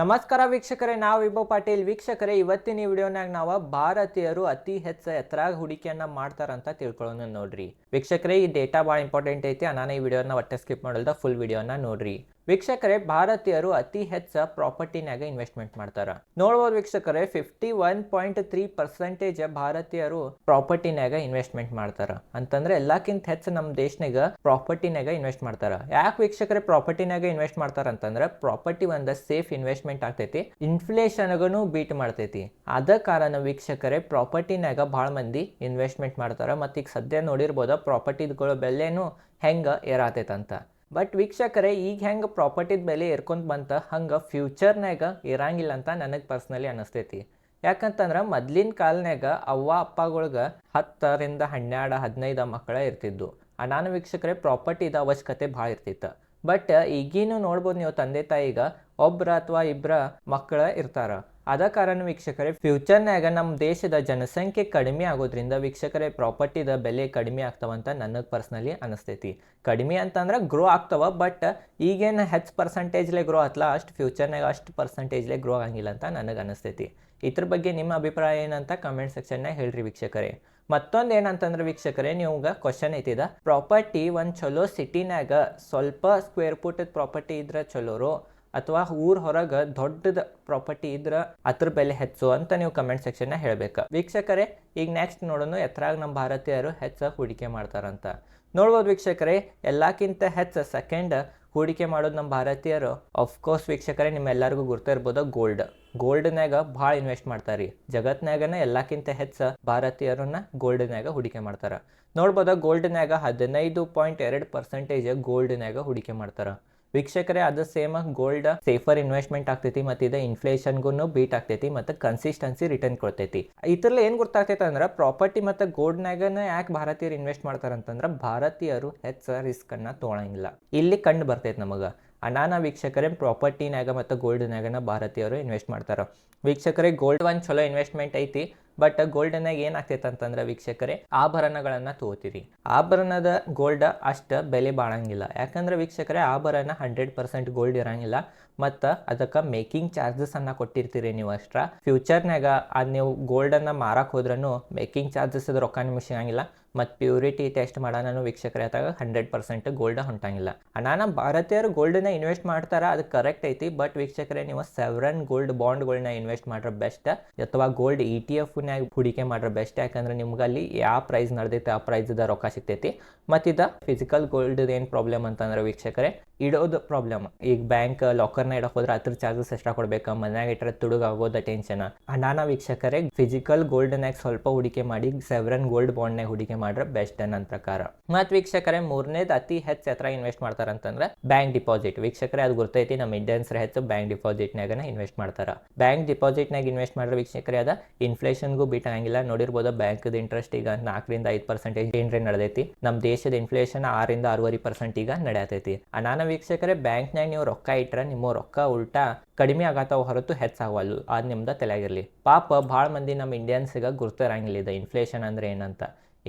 ನಮಸ್ಕಾರ ವೀಕ್ಷಕರೇ, ನಾವು ವಿಭವ್ ಪಾಟೀಲ್. ವೀಕ್ಷಕರೇ, ಇವತ್ತಿನ ಈ ವಿಡಿಯೋನಾಗ ನಾವು ಭಾರತೀಯರು ಅತಿ ಹೆಚ್ಚು ಎತ್ತರಾಗ ಹೂಡಿಕೆಯನ್ನ ಮಾಡ್ತಾರಂತ ತಿಳ್ಕೊಳ್ಳೋಣ ನೋಡ್ರಿ. ವೀಕ್ಷಕರೇ, ಈ ಡೇಟಾ ಭಾಳ ಇಂಪಾರ್ಟೆಂಟ್ ಐತಿ ನಾನು ಈ ವಿಡಿಯೋನ ಒಟ್ಟೆ ಸ್ಕಿಪ್ ಮಾಡಲ್ದ ಫುಲ್ ವಿಡಿಯೋನ ನೋಡ್ರಿ. ವೀಕ್ಷಕರೇ, ಭಾರತೀಯರು ಅತಿ ಹೆಚ್ಚು ಪ್ರಾಪರ್ಟಿನಾಗ ಇನ್ವೆಸ್ಟ್ಮೆಂಟ್ ಮಾಡ್ತಾರ. ನೋಡ್ಬೋದು ವೀಕ್ಷಕರೇ fifty one point three percentage ಭಾರತೀಯರು ಪ್ರಾಪರ್ಟಿನಾಗ ಇನ್ವೆಸ್ಟ್ಮೆಂಟ್ ಮಾಡ್ತಾರ. ಅಂತಂದ್ರೆ ಎಲ್ಲಕ್ಕಿಂತ ಹೆಚ್ಚು ನಮ್ಮ ದೇಶನಾಗ ಪ್ರಾಪರ್ಟಿನಾಗ ಇನ್ವೆಸ್ಟ್ ಮಾಡ್ತಾರ. ಯಾಕೆ ವೀಕ್ಷಕರೇ ಪ್ರಾಪರ್ಟಿನಾಗ ಇನ್ವೆಸ್ಟ್ ಮಾಡ್ತಾರ ಅಂತಂದ್ರೆ ಪ್ರಾಪರ್ಟಿ ಒಂದು ಸೇಫ್ ಇನ್ವೆಸ್ಟ್ಮೆಂಟ್ ಆಗ್ತೈತಿ ಇನ್ಫ್ಲೇಷನ್ಗೂ ಬೀಟ್ ಮಾಡ್ತೈತಿ. ಅದ ಕಾರಣ ವೀಕ್ಷಕರೇ ಪ್ರಾಪರ್ಟಿನಾಗ ಭಾಳ ಮಂದಿ ಇನ್ವೆಸ್ಟ್ಮೆಂಟ್ ಮಾಡ್ತಾರ. ಮತ್ತು ಈಗ ಸದ್ಯ ನೋಡಿರ್ಬೋದ ಪ್ರಾಪರ್ಟಿಗಳ ಬೆಲೆನೂ ಹೆಂಗ ಏರಾತೈತಂತ ಬಟ್ ವೀಕ್ಷಕರೇ, ಈಗ ಹೆಂಗೆ ಪ್ರಾಪರ್ಟಿದ ಬೆಲೆ ಏರ್ಕೊಂತ ಬಂತ, ಹಂಗೆ ಫ್ಯೂಚರ್ನಾಗ ಇರಂಗಿಲ್ಲ ಅಂತ ನನಗೆ ಪರ್ಸ್ನಲಿ ಅನಿಸ್ತೈತಿ. ಯಾಕಂತಂದ್ರೆ ಮೊದ್ಲಿನ ಕಾಲ್ನಾಗ ಅವ್ವ, ಅಪ್ಪಗಳ್ಗೆ ಹತ್ತರಿಂದ ಹನ್ನೆರಡು, ಹದಿನೈದು ಮಕ್ಕಳ ಇರ್ತಿದ್ದು ನಾನು ವೀಕ್ಷಕರೇ ಪ್ರಾಪರ್ಟಿದ ಅವಶ್ಯಕತೆ ಭಾಳ ಇರ್ತಿತ್ತು. ಬಟ್ ಈಗಿನೂ ನೋಡ್ಬೋದು ನೀವು ತಂದೆ ತಾಯಿಗ, ಒಬ್ರ ಅಥವಾ ಇಬ್ಬರ ಮಕ್ಕಳ ಇರ್ತಾರ. ಅದ ಕಾರಣ ವೀಕ್ಷಕರೇ ಫ್ಯೂಚರ್ನಾಗ ನಮ್ಮ ದೇಶದ ಜನಸಂಖ್ಯೆ ಕಡಿಮೆ ಆಗೋದ್ರಿಂದ ವೀಕ್ಷಕರೇ ಪ್ರಾಪರ್ಟಿದ ಬೆಲೆ ಕಡಿಮೆ ಆಗ್ತಾವಂತ ನನಗೆ ಪರ್ಸ್ನಲಿ ಅನಿಸ್ತೈತಿ. ಕಡಿಮೆ ಅಂತಂದ್ರೆ ಗ್ರೋ ಆಗ್ತಾವ ಬಟ್ ಈಗೇನು ಹೆಚ್ಚು ಪರ್ಸೆಂಟೇಜ್ಲೆ ಗ್ರೋ ಆತ್ಲ, ಅಷ್ಟು ಫ್ಯೂಚರ್ನಾಗ ಅಷ್ಟು ಪರ್ಸಂಟೇಜ್ಲೆ ಗ್ರೋ ಆಗಂಗಿಲ್ಲ ಅಂತ ನನಗೆ ಅನಿಸ್ತೈತಿ. ಇದ್ರ ಬಗ್ಗೆ ನಿಮ್ಮ ಅಭಿಪ್ರಾಯ ಏನಂತ ಕಮೆಂಟ್ ಸೆಕ್ಷನ್ನಾಗ ಹೇಳ್ರಿ ವೀಕ್ಷಕರೇ. ಮತ್ತೊಂದು ಏನಂತಂದ್ರೆ ವೀಕ್ಷಕರೇ ನಿಮ್ಗೆ ಕ್ವಶನ್ ಐತಿದ. ಪ್ರಾಪರ್ಟಿ ಒಂದು ಚಲೋ ಸಿಟಿನಾಗ ಸ್ವಲ್ಪ ಸ್ಕ್ವೇರ್ ಫುಟ್ ಪ್ರಾಪರ್ಟಿ ಇದ್ರೆ ಚಲೋರು ಅಥವಾ ಊರ್ ಹೊರಗ ದೊಡ್ಡದ ಪ್ರಾಪರ್ಟಿ ಇದ್ರ ಅದ್ರ ಬೆಲೆ ಹೆಚ್ಚು ಅಂತ ನೀವು ಕಮೆಂಟ್ ಸೆಕ್ಷನ್ನ ಹೇಳ್ಬೇಕು. ವೀಕ್ಷಕರೇ, ಈಗ ನೆಕ್ಸ್ಟ್ ನೋಡೋಣ ಎತ್ತರಾಗ ನಮ್ಮ ಭಾರತೀಯರು ಹೆಚ್ಚು ಹೂಡಿಕೆ ಮಾಡ್ತಾರಂತ. ನೋಡ್ಬೋದು ವೀಕ್ಷಕರೇ, ಎಲ್ಲಕ್ಕಿಂತ ಹೆಚ್ಚು ಸೆಕೆಂಡ್ ಹೂಡಿಕೆ ಮಾಡೋದು ನಮ್ಮ ಭಾರತೀಯರು ಅಫ್ಕೋರ್ಸ್ ವೀಕ್ಷಕರೇ, ನಿಮ್ಮೆಲ್ಲರಿಗೂ ಇರ್ಬೋದು ಗೋಲ್ಡ್ ಗೋಲ್ಡ್ನಾಗ ಭಾಳ ಇನ್ವೆಸ್ಟ್ ಮಾಡ್ತಾರೆ. ಜಗತ್ನಾಗನ ಎಲ್ಲಕ್ಕಿಂತ ಹೆಚ್ಚು ಭಾರತೀಯರನ್ನ ಗೋಲ್ಡ್ನಾಗ ಹೂಡಿಕೆ ಮಾಡ್ತಾರೆ. ನೋಡ್ಬೋದ ಗೋಲ್ಡ್ನಾಗ ಹದಿನೈದು ಪಾಯಿಂಟ್ ಎರಡು ಪರ್ಸೆಂಟೇಜ್ ಗೋಲ್ಡ್ನಾಗ ಹೂಡಿಕೆ ಮಾಡ್ತಾರೆ. ವೀಕ್ಷಕರೇ, ಅದು ಸೇಮ್ ಗೋಲ್ಡ್ ಸೇಫರ್ ಇನ್ವೆಸ್ಟ್ಮೆಂಟ್ ಆಗ್ತೈತಿ ಮತ್ತು ಇದು ಇನ್ಫ್ಲೇಷನ್ಗೂ ಬೀಟ್ ಆಗ್ತೈತಿ ಮತ್ತು ಕನ್ಸಿಸ್ಟೆನ್ಸಿ ರಿಟರ್ನ್ ಕೊಡ್ತೈತಿ. ಇದ್ರಲ್ಲಿ ಏನು ಗೊತ್ತಾಗ್ತೈತೆ ಅಂದ್ರೆ ಪ್ರಾಪರ್ಟಿ ಮತ್ತು ಗೋಲ್ಡ್ನಾಗನ ಯಾಕೆ ಭಾರತೀಯರು ಇನ್ವೆಸ್ಟ್ ಮಾಡ್ತಾರಂತಂದ್ರೆ ಭಾರತೀಯರು ಹೆಚ್ಚು ರಿಸ್ಕನ್ನು ತೊಗೊಳಂಗಿಲ್ಲ. ಇಲ್ಲಿ ಕಂಡು ಬರ್ತೈತೆ ನಮಗೆ. ಅನಾನ ವೀಕ್ಷಕರೇ ಪ್ರಾಪರ್ಟಿನಾಗ ಮತ್ತು ಗೋಲ್ಡ್ನಾಗನ ಭಾರತೀಯರು ಇನ್ವೆಸ್ಟ್ ಮಾಡ್ತಾರೆ. ವೀಕ್ಷಕರೇ ಗೋಲ್ಡ್ ಒಂದು ಚಲೋ ಇನ್ವೆಸ್ಟ್ಮೆಂಟ್ ಐತಿ ಬಟ್ ಗೋಲ್ಡನಾಗ ಏನಾಗ್ತೈತೆ ಅಂತಂದ್ರೆ ವೀಕ್ಷಕರೇ, ಆಭರಣಗಳನ್ನು ತಗೋತೀರಿ. ಆಭರಣದ ಗೋಲ್ಡ್ ಅಷ್ಟು ಬೆಲೆ ಬಾಳಂಗಿಲ್ಲ. ಯಾಕಂದ್ರೆ ವೀಕ್ಷಕರೇ, ಆಭರಣ ಹಂಡ್ರೆಡ್ ಪರ್ಸೆಂಟ್ ಗೋಲ್ಡ್ ಇರಂಗಿಲ್ಲ, ಮತ್ತು ಅದಕ್ಕೆ ಮೇಕಿಂಗ್ ಚಾರ್ಜಸನ್ನು ಕೊಟ್ಟಿರ್ತೀರಿ ನೀವು ಅಷ್ಟ್ರ ಫ್ಯೂಚರ್ನಾಗ ಅದು ನೀವು ಗೋಲ್ಡನ್ನು ಮಾರಕ್ಕೆ ಹೋದ್ರೂ ಮೇಕಿಂಗ್ ಚಾರ್ಜಸ್ ರೊಕ್ಕ ಸಿಗಂಗಿಲ್ಲ ಮತ್ತು ಪ್ಯೂರಿಟಿ ಟೆಸ್ಟ್ ಮಾಡೋಣ ವೀಕ್ಷಕರೇ ಆದಾಗ ಹಂಡ್ರೆಡ್ ಪರ್ಸೆಂಟ್ ಗೋಲ್ಡ್ ಹೊಂಟಂಗಿಲ್ಲ. ನಾನು ಭಾರತೀಯರು ಗೋಲ್ಡನ್ನ ಇನ್ವೆಸ್ಟ್ ಮಾಡ್ತಾರ? ಅದು ಕರೆಕ್ಟ್ ಐತಿ ಬಟ್ ವೀಕ್ಷಕರೇ, ನೀವು ಸೆವ್ರನ್ ಗೋಲ್ಡ್ ಬಾಂಡ್ಗಳನ್ನ ಇನ್ವೆಸ್ಟ್ ಮಾಡ್ರೆ ಬೆಸ್ಟ್ ಅಥವಾ ಗೋಲ್ಡ್ ಇ ಟಿ ಎಫ್ನಾಗ ಹೂಡಿಕೆ ಮಾಡ್ರೆ ಬೆಸ್ಟ್ ಯಾಕಂದ್ರೆ ನಿಮ್ಗೆ ಅಲ್ಲಿ ಯಾವ ಪ್ರೈಸ್ ನಡೆದೈತೆ, ಆ ಪ್ರೈಸ್ದ ರೊಕ್ಕ ಸಿಗ್ತೈತಿ. ಮತ್ತು ಇದು ಫಿಸಿಕಲ್ ಗೋಲ್ಡ್ ಏನು ಪ್ರಾಬ್ಲಮ್ ಅಂತಂದ್ರೆ ವೀಕ್ಷಕರೇ, ಇಡೋದು ಪ್ರಾಬ್ಲಮ್ ಈಗ ಬ್ಯಾಂಕ್ ಲಾಕರ್ನ ಇಡಕ್ಕೆ ಹೋದ್ರೆ ಅದ್ರ ಚಾರ್ಜಸ್ ಎಷ್ಟ ಕೊಡ್ಬೇಕು? ಮನ್ಯಾಗ ಇಟ್ಟರೆ ತುಡುಗಾಗೋದ ಟೆನ್ಷನ್ ಅಣ್ಣ ವೀಕ್ಷಕರೇ ಫಿಸಿಕಲ್ ಗೋಲ್ಡ್ನಾಗ ಸ್ವಲ್ಪ ಹೂಡಿಕೆ ಮಾಡಿ ಸೆವ್ರನ್ ಗೋಲ್ಡ್ ಬಾಂಡ್ನಾಗ ಹೂಡಿಕೆ ಮಾಡ್ರೆ ಬೆಸ್ಟ್ ನನ್ನ ಪ್ರಕಾರ. ಮತ್ತು ವೀಕ್ಷಕರೇ, ಮೂರನೇದು ಅತಿ ಹೆಚ್ಚು ಎತ್ತರ ಇನ್ವೆಸ್ಟ್ ಮಾಡ್ತಾರ ಅಂತಂದ್ರೆ ಬ್ಯಾಂಕ್ ಡಿಪಾಸಿಟ್ ವೀಕ್ಷಕರೇ, ಅದು ಗೊತ್ತೈತಿ ನಮ್ಮ ಇಂಡಿಯನ್ಸ್ ಹೆಚ್ಚು ಬ್ಯಾಂಕ್ ಡಿಪಾಸಿಟ್ನಾಗನ ಇನ್ವೆಸ್ಟ್ ಮಾಡ್ತಾರ. ಬ್ಯಾಂಕ್ ಡಿಪಾಸಿಟ್ನಾಗ ಇನ್ವೆಸ್ಟ್ ಮಾಡ್ರೆ ವೀಕ್ಷಕರೇ, ಅದ ಇನ್ಫ್ಲೇಷನ್ಗೂ ಬೀಟ್ ಹಂಗಿಲ್ಲ ನೋಡಿರ್ಬೋದು ಬ್ಯಾಂಕ್ದ ಇಂಟ್ರೆಸ್ಟ್ ಈಗ ನಾಲ್ಕರಿಂದ ಐದು ಪರ್ಸೆಂಟೇಜ್ ಏನ್ರಿ ನಡೆದೈತಿ. ನಮ್ಮ ದೇಶದ ಇನ್ಫ್ಲೇಷನ್ ಆರಿಂದ ಆರೂವರೆ ಪರ್ಸೆಂಟ್ ಈಗ ನಡೆಯತೈತಿ. ಅನಾನ ವೀಕ್ಷಕರೇ ಬ್ಯಾಂಕ್ನಾಗ ನೀವು ರೊಕ್ಕ ಇಟ್ರೆ ನಿಮ್ಮ ರೊಕ್ಕ ಉಲ್ಟಾ ಕಡಿಮೆ ಆಗತ್ತಾವ ಹೊರತು ಹೆಚ್ಚಾಗವಲ್ಲು ಅದು ನಿಮ್ದು ತಲೆಯಾಗಿರಲಿ ಪಾಪ ಭಾಳ ಮಂದಿ ನಮ್ಮ ಇಂಡಿಯನ್ಸಿಗೆ ಗುರ್ತಿರಂಗಿಲ್ಲ ಇದು ಇನ್ಫ್ಲೇಷನ್ ಅಂದ್ರೆ ಏನಂತ.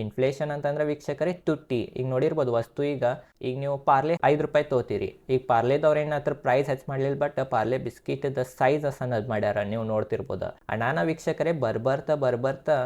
ಇನ್ಫ್ಲೇಷನ್ ಅಂತಂದ್ರೆ ವೀಕ್ಷಕರೇ ತುಟ್ಟಿ. ಈಗ ನೋಡಿರ್ಬೋದು ವಸ್ತು ಈಗ ಈಗ ನೀವು ಪಾರ್ಲೆ ಐದು ರೂಪಾಯಿ ತೊಗೋತೀರಿ. ಈಗ ಪಾರ್ಲೆದವ್ರು ಏನ ಅದ್ರ ಪ್ರೈಸ್ ಹೆಚ್ಚು ಮಾಡಲಿಲ್ಲ ಬಟ್ ಪಾರ್ಲೆ ಬಿಸ್ಕಿಟ್ದ ಸೈಜ್ ಅನ್ನೋದು ಮಾಡ್ಯಾರ, ನೀವು ನೋಡ್ತಿರ್ಬೋದು. ಅಣ್ಣಾನ ವೀಕ್ಷಕರೇ ಬರ್ಬರ್ತ ಬರ್ಬರ್ತಾ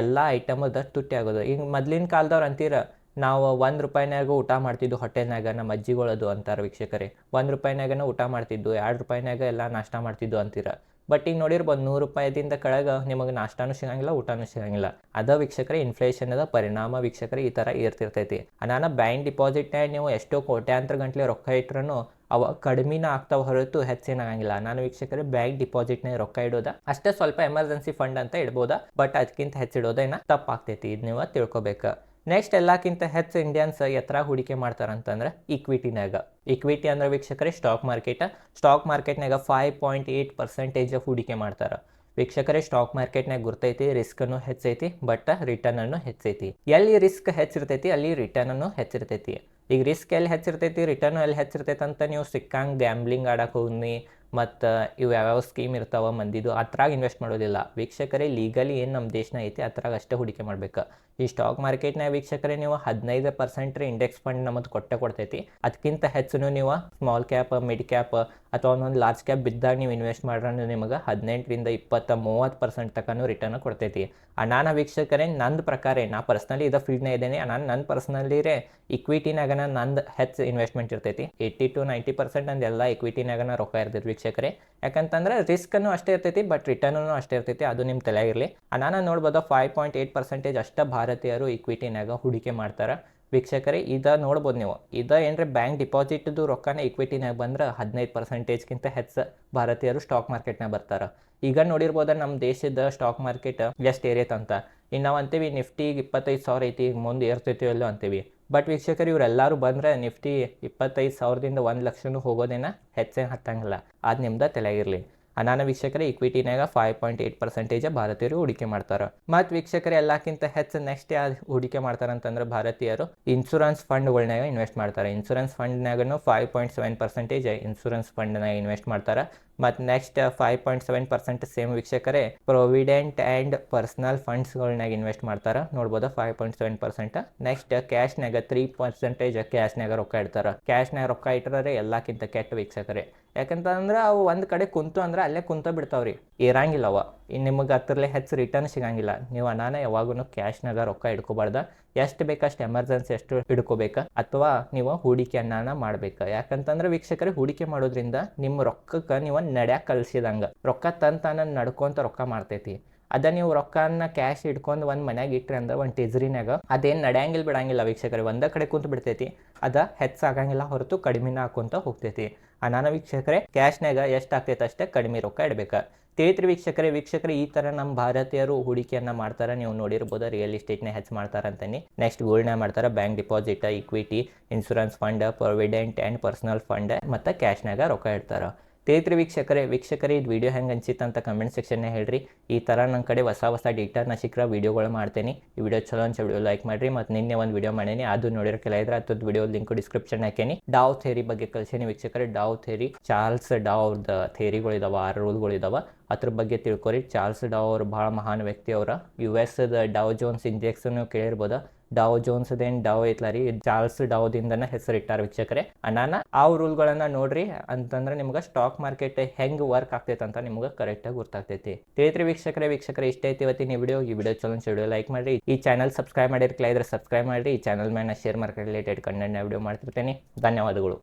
ಎಲ್ಲ ಐಟಮದ ತುಟ್ಟಿ ಆಗೋದು. ಈಗ ಮೊದ್ಲಿನ ಕಾಲದವ್ರು ಅಂತೀರ, ನಾವು ಒಂದು ರೂಪಾಯಿನಾಗ ಊಟ ಮಾಡ್ತಿದ್ದು ಹೊಟ್ಟೆನಾಗ ನಮ್ಮ ಅಜ್ಜಿಗಳದು ಅಂತಾರೆ ವೀಕ್ಷಕರೇ. ಒಂದು ರೂಪಾಯಿನಾಗನ ಊಟ ಮಾಡ್ತಿದ್ದು, ಎರಡು ರೂಪಾಯಿನಾಗ ಎಲ್ಲ ನಾಷ್ಟ ಮಾಡ್ತಿದ್ದು ಅಂತೀರ. ಬಟ್ ಈಗ ನೋಡಿರ್ಬೋದು ನೂರು ರೂಪಾಯಿದಿಂದ ಕೆಳಗೆ ನಿಮಗೆ ನಾಷ್ಟಾನು ಸಿಗಂಗಿಲ್ಲ, ಊಟನೂ ಸಿಗಂಗಿಲ್ಲ. ಅದ ವೀಕ್ಷಕರ ಇನ್ಫ್ಲೇಷನ್ ಪರಿಣಾಮ ವೀಕ್ಷಕರ ಈ ಥರ ಇರ್ತಿರ್ತೈತಿ. ನಾನು ಬ್ಯಾಂಕ್ ಡಿಪಾಸಿಟ್ನಾಗ ನೀವು ಎಷ್ಟೋ ಕೋಟ್ಯಾಂತರ ಗಂಟ್ಲೆ ರೊಕ್ಕ ಇಟ್ರೂ ಅವ ಕಡಿಮೆನ ಆಗ್ತಾವ ಹೊರತು ಹೆಚ್ಚೇನಾಗಂಗಿಲ್ಲ ನಾನು ವೀಕ್ಷಕರು ಬ್ಯಾಂಕ್ ಡಿಪಾಸಿಟ್ನ ರೊಕ್ಕ ಇಡೋದ ಅಷ್ಟೇ ಸ್ವಲ್ಪ ಎಮರ್ಜೆನ್ಸಿ ಫಂಡ್ ಅಂತ ಇಡ್ಬೋದಾ ಬಟ್ ಅದಕ್ಕಿಂತ ಹೆಚ್ಚಿಡೋದೇನ ತಪ್ಪಾಗ್ತೈತಿ ಇದು ನೀವು ತಿಳ್ಕೊಬೇಕು. ನೆಕ್ಸ್ಟ್ ಎಲ್ಲಕ್ಕಿಂತ ಹೆಚ್ಚು ಇಂಡಿಯನ್ಸ್ ಎತ್ತರ ಹೂಡಿಕೆ ಮಾಡ್ತಾರಂತಂದ್ರೆ ಇಕ್ವಿಟಿನಾಗ ಇಕ್ವಿಟಿ ಅಂದ್ರೆ ವೀಕ್ಷಕರೇ ಸ್ಟಾಕ್ ಮಾರ್ಕೆಟ್ ಸ್ಟಾಕ್ ಮಾರ್ಕೆಟ್ನಾಗ ಫೈವ್ ಪಾಯಿಂಟ್ ಏಯ್ಟ್ ಪರ್ಸೆಂಟೇಜ್ ಹೂಡಿಕೆ ಮಾಡ್ತಾರೆ. ವೀಕ್ಷಕರೇ ಸ್ಟಾಕ್ ಮಾರ್ಕೆಟ್ನಾಗ ಗುರ್ತೈತಿ ರಿಸ್ಕನ್ನು ಹೆಚ್ಚೈತಿ ಬಟ್ ರಿಟರ್ನ್ ಅನ್ನು ಹೆಚ್ಚೈತಿ. ಎಲ್ಲಿ ರಿಸ್ಕ್ ಹೆಚ್ಚಿರ್ತೈತಿ, ಅಲ್ಲಿ ರಿಟರ್ನ್ ಅನ್ನು ಹೆಚ್ಚಿರ್ತೈತಿ. ಈಗ ರಿಸ್ಕ್ ಎಲ್ಲಿ ಹೆಚ್ಚಿರ್ತೈತಿ ರಿಟರ್ನ್ ಎಲ್ಲಿ ಹೆಚ್ಚಿರ್ತೈತಿ ಅಂತ ನೀವು ಸಿಕ್ಕಂಗೆ ಗ್ಯಾಮ್ಲಿಂಗ್ ಆಡಕ್ಕೆ ಹೋಗಿ ಮತ್ತು ಇವು ಯಾವ್ಯಾವ ಸ್ಕೀಮ್ ಇರ್ತಾವ ಮಂದಿದು ಅದ್ರಾಗ ಇನ್ವೆಸ್ಟ್ ಮಾಡೋದಿಲ್ಲ. ವೀಕ್ಷಕರೇ ಲೀಗಲಿ ಏನು ನಮ್ಮ ದೇಶನ ಐತಿ ಅದ್ರಾಗ ಅಷ್ಟೇ ಹೂಡಿಕೆ ಮಾಡ್ಬೇಕು. ಈ ಸ್ಟಾಕ್ ಮಾರ್ಕೆಟ್ನಾಗ ವೀಕ್ಷಕರೇ, ನೀವು ಹದಿನೈದು ಪರ್ಸೆಂಟ್ ಇಂಡೆಕ್ಸ್ ಫಂಡ್ ನಮ್ಮದು ಕೊಟ್ಟೆ ಕೊಡ್ತೈತಿ. ಅದಕ್ಕಿಂತ ಹೆಚ್ಚು ನೀವು ಸ್ಮಾಲ್ ಕ್ಯಾಪ್ ಮಿಡ್ ಕ್ಯಾಪ್ ಅಥವಾ ಒಂದೊಂದು ಲಾರ್ಜ್ ಕ್ಯಾಪ್ ಬಿದ್ದಾಗ ನೀವು ಇನ್ವೆಸ್ಟ್ ಮಾಡ್ರೆ ನಿಮಗೆ ಹದಿನೆಂಟರಿಂದ ಇಪ್ಪತ್ತ ಮೂವತ್ತು ಪರ್ಸೆಂಟ್ ತನಕ ರಿಟರ್ನ್ ಕೊಡ್ತೈತಿ. ನಾನು ವೀಕ್ಷಕರೇ, ನಂದು ಪ್ರಕಾರ, ನಾ ಪರ್ಸ್ನಲಿ ಇದ ಫೀಲ್ಡ್ನ ಇದ್ದೇನೆ. ನಾನು ನನ್ನ ಪರ್ಸ್ನಲಿರೇ ಇಕ್ವಿಟಿನಾಗನ ನಂದು ಹೆಚ್ಚು ಇನ್ವೆಸ್ಟ್ಮೆಂಟ್ ಇರ್ತೈತಿ. ಏಯ್ಟಿ ಟು ನೈಂಟಿ ಪರ್ಸೆಂಟ್ ನಂದು ಎಲ್ಲ ಇಕ್ವಿಟಿನಾಗನ ರೊಕ್ಕ ಇರ್ತೈತಿ ವೀಕ್ಷಕರೇ. ಯಾಕಂತಂದ್ರೆ ರಿಸ್ಕನ್ನು ಅಷ್ಟೇ ಇರ್ತೈತಿ, ಬಟ್ ರಿಟರ್ನೂ ಅಷ್ಟೇ ಇರ್ತೈತಿ, ಅದು ನಿಮ್ಮ ತಲೆಯಾಗಿರಲಿ. ನಾನು ನೋಡ್ಬೋದು ಫೈವ್ ಪಾಯಿಂಟ್ ಏಯ್ಟ್ ಪರ್ಸೆಂಟೇಜ್ ಅಷ್ಟ ಭಾರತೀಯರು ಇಕ್ವಿಟಿನಾಗ ಹೂಡಿಕೆ ಮಾಡ್ತಾರೆ. ವೀಕ್ಷಕರೇ, ಇದ ನೋಡ್ಬೋದು ನೀವು. ಇದ ಏನ್ರಿ, ಬ್ಯಾಂಕ್ ಡಿಪಾಸಿಟ್ದು ರೊಕ್ಕನ ಇಕ್ವಿಟಿನಾಗ ಬಂದ್ರೆ ಹದಿನೈದು ಪರ್ಸೆಂಟೇಜ್ಗಿಂತ ಹೆಚ್ಚು ಭಾರತೀಯರು ಸ್ಟಾಕ್ ಮಾರ್ಕೆಟ್ನಾಗ ಬರ್ತಾರೆ. ಈಗ ನೋಡಿರ್ಬೋದ ನಮ್ಮ ದೇಶದ ಸ್ಟಾಕ್ ಮಾರ್ಕೆಟ್ ಎಷ್ಟು ಏರಿಯತ್ ಅಂತ. ಇನ್ನು ನಾವು ಅಂತೀವಿ ನಿಫ್ಟಿಗೆ ಇಪ್ಪತ್ತೈದು ಸಾವಿರ ಐತಿ, ಈಗ ಮುಂದೆ ಏರ್ತೈತಿ ಅಲ್ಲೋ ಅಂತೀವಿ. ಬಟ್ ವೀಕ್ಷಕರು, ಇವರೆಲ್ಲರೂ ಬಂದರೆ ನಿಫ್ಟಿ ಇಪ್ಪತ್ತೈದು ಸಾವಿರದಿಂದ ಒಂದು ಲಕ್ಷನೂ ಹೋಗೋದೇನ ಹೆಚ್ಚೇನು ಹತ್ತಂಗಿಲ್ಲ. ಅದು ನಿಮ್ದು ತಲೆಯಾಗಿರಲಿ ಅನಾನ ವೀಕ್ಷಕರೇ ಇಕ್ವಿಟಿನಾಗ ಫೈವ್ ಪಾಯಿಂಟ್ ಏಟ್ ಪರ್ಸೆಂಟೇಜ್ ಭಾರತೀಯರು ಹೂಡಿಕೆ ಮಾಡ್ತಾರೆ. ಮತ್ತು ವೀಕ್ಷಕರು ಎಲ್ಲಕ್ಕಿಂತ ಹೆಚ್ಚು ನೆಕ್ಸ್ಟ್ ಯಾವ ಹೂಡಿಕೆ ಮಾಡ್ತಾರೆ ಅಂತಂದ್ರೆ ಭಾರತೀಯರು ಇನ್ಶೂರೆನ್ಸ್ ಫಂಡ್ಗಳ್ನಾಗ ಇನ್ವೆಸ್ಟ್ ಮಾಡ್ತಾರೆ. Insurance ಫಂಡ್ನಾಗೂ five point seven percentage insurance ಫಂಡ್ನಾಗ invest ಮಾಡ್ತಾರೆ. ಮತ್ತು next five point seven percent same ವೀಕ್ಷಕರೇ ಪ್ರೊವಿಡೆಂಟ್ ಆ್ಯಂಡ್ ಪರ್ಸನಲ್ ಫಂಡ್ಸ್ಗಳ್ನಾಗ ಇನ್ವೆಸ್ಟ್ ಮಾಡ್ತಾರೆ. ನೋಡ್ಬೋದು? Five point seven percent next ಕ್ಯಾಶ್ನಾಗ three percentage ಕ್ಯಾಶ್ನಾಗ ರೊಕ್ಕ ಇಡ್ತಾರೆ. ಕ್ಯಾಶ್ನಾಗ ರೊಕ್ಕ ಇಟ್ಟರೆ ಎಲ್ಲಕ್ಕಿಂತ ಕೆಟ್ಟ ವೀಕ್ಷಕರೇ. ಯಾಕಂತಂದ್ರೆ ಅವು ಒಂದು ಕಡೆ ಕುಂತು ಅಂದ್ರೆ ಅಲ್ಲೇ ಕುಂತ ಬಿಡ್ತಾವ್ರಿ. ಇರಂಗಿಲ್ಲ ಅವ. ಇನ್ನು ನಿಮಗೆ ಹತ್ರಲ್ಲೇ ಹೆಚ್ಚು ರಿಟರ್ನ್ ಸಿಗಂಗಿಲ್ಲ. ನೀವು ಅನಾನ ಯಾವಾಗೂ ಕ್ಯಾಶ್ನಾಗ ರೊಕ್ಕ ಇಡ್ಕೋಬಾರ್ದು ಎಷ್ಟು ಬೇಕಷ್ಟು ಎಮರ್ಜೆನ್ಸಿ ಎಷ್ಟು ಹಿಡ್ಕೋಬೇಕು ಅಥವಾ ನೀವು ಹೂಡಿಕೆಯನ್ನ ಮಾಡ್ಬೇಕಾ? ಯಾಕಂತಂದ್ರೆ ವೀಕ್ಷಕರೇ, ಹೂಡಿಕೆ ಮಾಡೋದ್ರಿಂದ ನಿಮ್ಮ ರೊಕ್ಕಕ್ಕೆ ನೀವು ನಡ್ಯಾಕ ಕಲ್ಸಿದಂಗೆ. ರೊಕ್ಕ ತಂತಾನ ತಾನ ನಡ್ಕೊಂತ ರೊಕ್ಕ ಮಾಡ್ತೈತಿ. ಅದ ನೀವು ರೊಕ್ಕನ ಕ್ಯಾಶ್ ಇಟ್ಕೊಂಡು ಒಂದು ಮನ್ಯಾಗ ಇಟ್ರಿ ಅಂದ್ರೆ ಒಂದು ಟೆಜ್ರಿನಾಗ ಅದೇನು ನಡೆಯಂಗಿಲ್ಲ ಬಿಡಂಗಿಲ್ಲ ವೀಕ್ಷಕರೇ. ಒಂದೇ ಕಡೆ ಕುಂತು ಬಿಡ್ತೈತಿ, ಅದ ಹೆಚ್ಚಾಗಂಗಿಲ್ಲ ಹೊರತು ಕಡಿಮೆನ ಹಾಕೊಂತ ಹೋಗ್ತೈತಿ. ಅನಾನ ವೀಕ್ಷಕರೇ ಕ್ಯಾಶ್ನಾಗ ಎಷ್ಟು ಆಗ್ತೈತೆ ಅಷ್ಟೇ ಕಡಿಮೆ ರೊಕ್ಕ ಇಡ್ಬೇಕ. ತಿಳಿತ್ರಿ ವೀಕ್ಷಕರೇ ವೀಕ್ಷಕರೇ, ಈ ಥರ ನಮ್ಮ ಭಾರತೀಯರು ಹೂಡಿಕೆಯನ್ನ ಮಾಡ್ತಾರೆ, ನೀವು ನೋಡಿರ್ಬೋದು ರಿಯಲ್ ಎಸ್ಟೇಟ್ನ ಹೆಚ್ಚು ಮಾಡ್ತಾರೆ ಅಂತಾನೆ. ನೆಕ್ಸ್ಟ್ ಗೋಲ್ಡ್ನ ಮಾಡ್ತಾರೆ bank deposit equity insurance fund provident and personal fund ಮತ್ತು ಕ್ಯಾಶ್ನಾಗ ರೊಕ್ಕ ಇಡ್ತಾರೆ. ತಿಳಿತ್ರಿ ವೀಕ್ಷಕರೇ ವೀಕ್ಷಕರೇ, ಇದು ವೀಡಿಯೋ ಹೆಂಗೆ ಅನ್ಸಿತ್ತು ಅಂತ ಕಮೆಂಟ್ ಸೆಕ್ಷನ್ನೇ ಹೇಳ್ರಿ. ಈ ಥರ ನನ್ನ ಕಡೆ ಹೊಸ ಹೊಸ ಡೀಟರ್ನ ಸಿಕ್ಕರೆ ವೀಡಿಯೋಗಳು ಮಾಡ್ತೀನಿ. ಈ ವಿಡಿಯೋ ಚಲೋ ಅನ್ಸ ವಿಡಿಯೋ ಲೈಕ್ ಮಾಡಿರಿ ಮತ್ತು ನಿನ್ನೆ ಒಂದು ವಿಡಿಯೋ ಮಾಡೇನಿ. ಅದು ನೋಡಿರಕ್ಕೆಲ್ಲ ಇದ್ರೆ ಅದ್ರದ್ದು ವಿಡಿಯೋ ಲಿಂಕ್ ಡಿಸ್ಕ್ರಿಪ್ಷನ್ ಹಾಕೇನಿ. ಡಾವ್ ಥೇರಿ ಬಗ್ಗೆ ಕಲ್ಸೇನಿ ವೀಕ್ಷಕರೇ. ಡಾವ್ ಥೇರಿ, ಚಾರ್ಲ್ಸ್ ಡಾವ್ ಅವ್ರದ್ದು ಥೇರಿಗಳಿದಾವೆ ಆರು ರೂಲ್ಗಳಿದಾವೆ ಅದ್ರ ಬಗ್ಗೆ ತಿಳ್ಕೊರಿ. ಚಾರ್ಲ್ಸ್ ಡಾವ್ ಅವರು ಭಾಳ ಮಹಾನ್ ವ್ಯಕ್ತಿ ಅವರ. U S Dow Jones index ಕೇಳಿರ್ಬೋದು? ಡಾವ್ ಜೋನ್ಸ್ ದೇನ್ ಡಾವ್ ಐತ್ಲ ರೀ? ಚಾರ್ಲ್ಸ್ ಡಾವ್ದಿಂದನೇ ಹೆಸರಿಟ್ಟಾರ ವೀಕ್ಷಕರೇ. ಅಣ್ಣನ, ಆ ರೂಲ್ಗಳನ್ನ ನೋಡ್ರಿ ಅಂತಂದ್ರೆ ನಿಮ್ಗೆ ಸ್ಟಾಕ್ ಮಾರ್ಕೆಟ್ ಹೆಂಗ್ ವರ್ಕ್ ಆಗ್ತೈತೆ ಅಂತ ನಿಮ್ಗೆ ಕರೆಕ್ಟಾಗಿ ಗೊತ್ತಾಗ್ತೈತಿ. ತಿಳಿತ್ರಿ ವೀಕ್ಷಕರೇ ವೀಕ್ಷಕರೇ, ಇಷ್ಟ ಐತಿ ಇವತ್ತಿನ ವಿಡಿಯೋ ಈ ವಿಡಿಯೋ ಚಲೋ ವಿಡಿಯೋ ಲೈಕ್ ಮಾಡಿ ಈ ಚಾನಲ್ ಸಬ್ಸ್ಕ್ರೈಬ್ ಮಾಡಿರ್ಕಿಲ್ಲ ಇದ್ರೆ ಸಬ್ಸ್ಕ್ರೈಬ್ ಮಾಡಿ ಈ ಚಾನಲ್ ಮೇಲೆ share market related content video ಮಾಡ್ತಿರ್ತೇನೆ. ಧನ್ಯವಾದಗಳು.